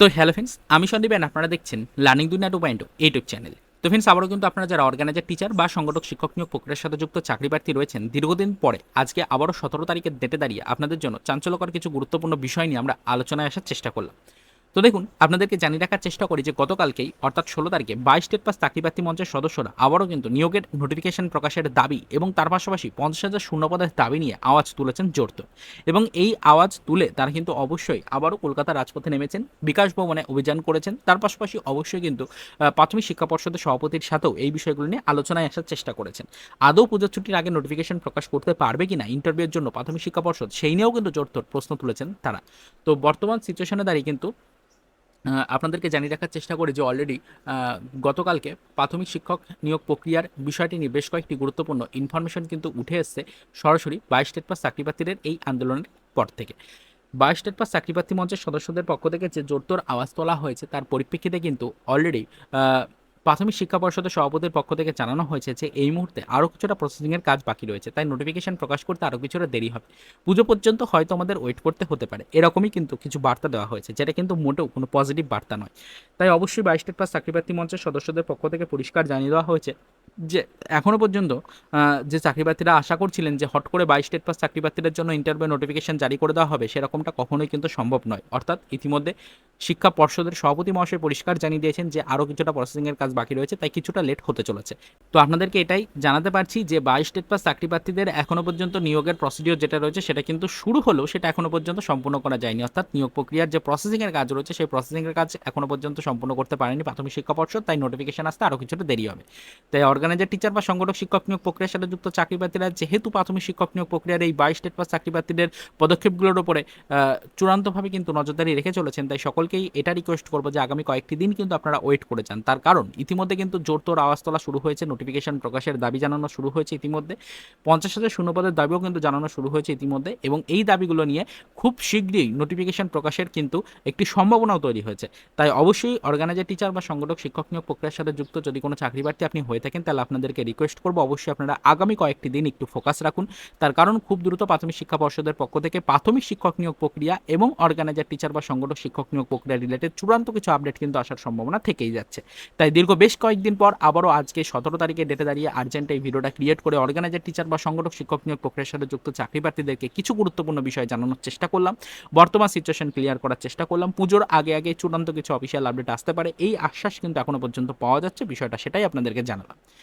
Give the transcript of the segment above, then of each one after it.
তো hello friends আমি Sandeep and আপনারা দেখছেন learning Duniya two point YouTube channel তো ফ্রেন্ডস আবারও কিন্তু আপনারা যারা অর্গানাইজার টিচার বা সংগঠক, শিক্ষক নিয়োগ প্রক্রিয়ার সাথে যুক্ত চাকরি প্রার্থী রয়েছেন, দীর্ঘদিন পরে আজকে আবারও সতেরো তারিখের ডেটে দাঁড়িয়ে আপনাদের জন্য চাঞ্চল্যকর কিছু গুরুত্বপূর্ণ বিষয় নিয়ে আমরা আলোচনায় আসার চেষ্টা করলাম। তো দেখুন, আপনাদেরকে জানিয়ে রাখার চেষ্টা করি যে গতকালকেই, অর্থাৎ ষোলো তারিখে বাইশ স্টেট পাস চাকরি প্রার্থী মঞ্চের সদস্যরা আবারও কিন্তু নিয়োগের নোটিফিকেশন প্রকাশের দাবি এবং তার পাশাপাশি পঞ্চাশ হাজার শূন্যপদের দাবি নিয়ে আওয়াজ তুলেছেন জোরত এবং এই আওয়াজ তুলে তারা কিন্তু অবশ্যই আবারও কলকাতা রাজপথে নেমেছেন, বিকাশ ভবনে অভিযান করেছেন। তার পাশাপাশি অবশ্যই কিন্তু প্রাথমিক শিক্ষা পর্ষদের সভাপতির সাথেও এই বিষয়গুলো নিয়ে আলোচনায় আসার চেষ্টা করেছেন। আদৌ পুজোর ছুটির আগে নোটিফিকেশন প্রকাশ করতে পারবে কিনা ইন্টারভিউর জন্য প্রাথমিক শিক্ষা পর্ষদ, সেই নিয়েও কিন্তু জোরতোর প্রশ্ন তুলেছেন তারা। তো বর্তমান সিচুয়েশনে দাঁড়িয়ে কিন্তু আপনাদেরকে জানিয়ে রাখার চেষ্টা করি যে অলরেডি গতকালকে প্রাথমিক শিক্ষক নিয়োগ প্রক্রিয়ার বিষয়টি নিয়ে বেশ কয়েকটি গুরুত্বপূর্ণ ইনফরমেশন কিন্তু উঠে এসছে সরাসরি বাইশ স্টেট পাস চাকরিপ্রার্থীদের এই আন্দোলনের পর থেকে। বাইশ স্টেট পাস চাকরিপ্রার্থী মঞ্চের সদস্যদের পক্ষ থেকে যে জোরতোর আওয়াজ তোলা হয়েছে, তার পরিপ্রেক্ষিতে কিন্তু অলরেডি প্রাথমিক শিক্ষা পর্ষদের সভাপতির পক্ষ থেকে জানানো হয়েছে যে এই মুহূর্তে আরও কিছুটা প্রসেসিংয়ের কাজ বাকি রয়েছে, তাই নোটিফিকেশন প্রকাশ করতে আরও কিছুটা দেরি হবে। পুজো পর্যন্ত হয়তো আমাদের ওয়েট করতে হতে পারে। এরকমই কিন্তু কিছু বার্তা দেওয়া হয়েছে, যেটা কিন্তু মোটেও কোনো পজিটিভ বার্তা নয়। তাই অবশ্যই বাইশ স্টেট পাস চাকরিপ্রার্থী মঞ্চের সদস্যদের পক্ষ থেকে পরিষ্কার জানিয়ে দেওয়া হয়েছে যে এখনও পর্যন্ত যে চাকরিপ্রার্থীরা আশা করছিলেন যে হট করে বাইশ স্টেট পাস চাকরিপ্রার্থীদের জন্য ইন্টারভিউ নোটিফিকেশন জারি করে দেওয়া হবে, সেরকমটা কখনোই কিন্তু সম্ভব নয়। অর্থাৎ ইতিমধ্যে শিক্ষা পর্ষদের সভাপতি মহাশয় পরিষ্কার জানিয়ে দিয়েছেন যে আরও কিছুটা প্রসেসিংয়ের কাজ বাকি রয়েছে, তাই কিছুটা লেট হতে চলেছে। তো আপনাদেরকে এটাই জানাতে পারছি যে বাইশ স্টেট পাস চাকরি প্রার্থীদের এখনও পর্যন্ত নিয়োগের প্রসিডিওর যেটা রয়েছে, সেটা কিন্তু শুরু হলেও সেটা এখনও পর্যন্ত সম্পূর্ণ করা যায়নি। অর্থাৎ নিয়োগ প্রক্রিয়ার যে প্রসেসিংয়ের কাজ রয়েছে, সেই প্রসেসিংয়ের কাজ এখনও পর্যন্ত সম্পূর্ণ করতে পারেনি প্রাথমিক শিক্ষা পর্ষদ, তাই নোটিফিকেশন আসতে আরও কিছুটা দেরি হবে। তাই অর্গানাইজার টিচার বা সংগঠক শিক্ষক নিয়োগ প্রক্রিয়ার সাথে যুক্ত চাকরি প্রার্থীরা যেহেতু প্রাথমিক শিক্ষক নিয়োগ প্রক্রিয়ার এই বাইশ স্টেট পাস চাকরি প্রার্থীদের পদক্ষেপগুলোর উপরে চূড়ান্তভাবে কিন্তু নজরদারি রেখে চলেছেন, তাই সকলকেই এটা রিকোয়েস্ট করব যে আগামী কয়েকটি দিন কিন্তু আপনারা ওয়েট করে যান। তার কারণ, ইতিমধ্যে কিন্তু জোরতোর আওয়াজ তোলা শুরু হয়েছে নোটিফিকেশন প্রকাশের দাবি জানানো শুরু হয়েছে ইতিমধ্যে। পঞ্চাশ হাজার শূন্যপদের দাবিও কিন্তু জানানো শুরু হয়েছে ইতিমধ্যে এবং এই দাবিগুলো নিয়ে খুব শীঘ্রই নোটিফিকেশন প্রকাশের কিন্তু একটি সম্ভাবনাও তৈরি হয়েছে। তাই অবশ্যই অর্গানাইজার টিচার বা সংগঠক শিক্ষক নিয়োগ প্রক্রিয়ার সাথে যুক্ত যদি কোনো চাকরি প্রার্থী আপনি হয়ে থাকেন, তাহলে আপনাদেরকে রিকোয়েস্ট করব, অবশ্যই আপনারা আগামী কয়েকটি দিন একটু ফোকাস রাখুন। তার কারণ খুব দ্রুত প্রাথমিক শিক্ষা পর্ষদের পক্ষ থেকে প্রাথমিক শিক্ষক নিয়োগ প্রক্রিয়া এবং অর্গানাইজার টিচার বা সংগঠক শিক্ষক নিয়োগ প্রক্রিয়া রিলেটেড চূড়ান্ত কিছু আপডেট কিন্তু আসার সম্ভাবনা থেকেই যাচ্ছে। তাই দীর্ঘ বেশ কয়েকদিন পর আবারও আজকে সতেরো তারিখে ডেটে দাঁড়িয়ে আর্জেন্ট এই ভিডিওটা ক্রিয়েট করে অর্গানাইজার টিচার বা সংগঠক শিক্ষক নিয়োগ প্রক্রিয়ার সাথে যুক্ত চাকরি প্রার্থীদেরকে কিছু গুরুত্বপূর্ণ বিষয় জানানোর চেষ্টা করলাম। বর্তমান সিচুয়েশন ক্লিয়ার করার চেষ্টা করলাম। পুজোর আগে আগে চূড়ান্ত কিছু অফিসিয়াল আপডেট আসতে পারে। এই আশ্বাস কিন্তু এখনও পর্যন্ত পাওয়া যাচ্ছে। বিষয়টা সেটাই আপনাদেরকে জানালাম।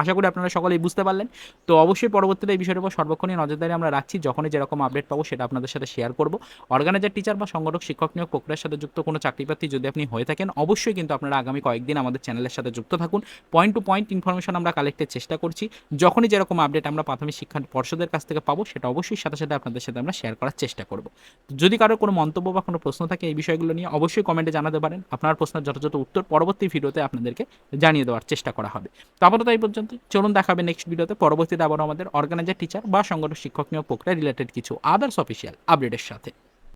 আশা করি আপনারা সকলেই বুঝতে পারলেন। তো অবশ্যই পরবর্তীতে এই বিষয়ের উপর সর্বক্ষণই নজরদারি আমরা রাখছি। যখনই যেরকম আপডেট পাবো সেটা আপনাদের সাথে শেয়ার করব। অর্গানাইজার টিচার বা সংগঠক, শিক্ষক নিয়োগ প্রক্রিয়ার সাথে যুক্ত কোনো চাকরি প্রার্থী যদি আপনি হয়ে থাকেন, অবশ্যই কিন্তু আপনারা আগামী কয়েকদিন আমাদের চ্যানেলের সাথে যুক্ত থাকুন। পয়েন্ট টু পয়েন্ট ইনফরমেশন আমরা কালেক্টের চেষ্টা করছি। যখনই যেরকম আপডেট আমরা প্রাথমিক শিক্ষা পর্ষদের কাছ থেকে পাবো, সেটা অবশ্যই সাথে সাথে আপনাদের সাথে আমরা শেয়ার করার চেষ্টা করব। যদি কারোর কোনো মন্তব্য বা কোনো প্রশ্ন থাকে এই বিষয়গুলো নিয়ে, অবশ্যই কমেন্টে জানাতে পারেন। আপনার প্রশ্নের যথাযথ উত্তর পরবর্তী ভিডিওতে আপনাদেরকে জানিয়ে দেওয়ার চেষ্টা করা হবে। তো আপাতত এই পর্যন্ত। চলুন দেখাবে নেক্সট ভিডিওতে পরবর্তীতে আবার আমাদের অর্গানাইজার টিচার বা সংগঠন শিক্ষক নিয়োগ প্রক্রিয়া রিলেটেড কিছু আদার্স অফিসিয়াল আপডেটের সাথে।